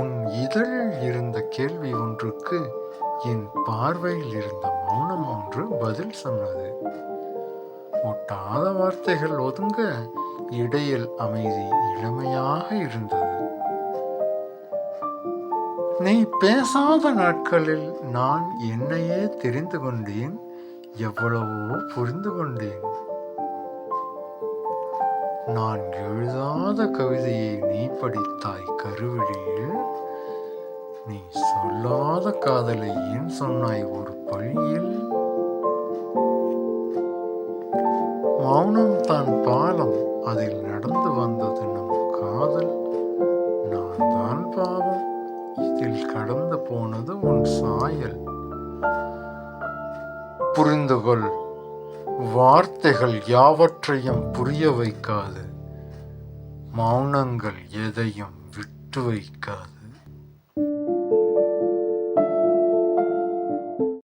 உன் இதழில் இருந்த கேள்வி ஒன்றுக்கு என் பார்வையில் இருந்த மௌனம் ஒன்று பதில் சொன்னது. ஒட்டாத வார்த்தைகள் ஒதுங்க இடையில் அமைதி இளமையாக இருந்தது. நீ பேசாத நாட்களில் நான் என்னையே தெரிந்து கொண்டேன் எவ்வளவோ புரிந்து கொண்டேன். நான் எழுதாத கவிதையை நீ படித்தாய் கருவிழியில். நீ சொல்லாத காதலை ஏன் சொன்னாய் ஒரு பழியில்? மௌனம் தான் பாலம் அதில் நடந்து வந்தது நம் காதல். நான் தான் பாவம் இதில் கடந்து போனது உன் சாயல். புரிந்துகொள். வார்த்தைகள் யாவற்றையும் புரிய வைக்காது. மௌனங்கள் எதையும் விட்டு வைக்காது.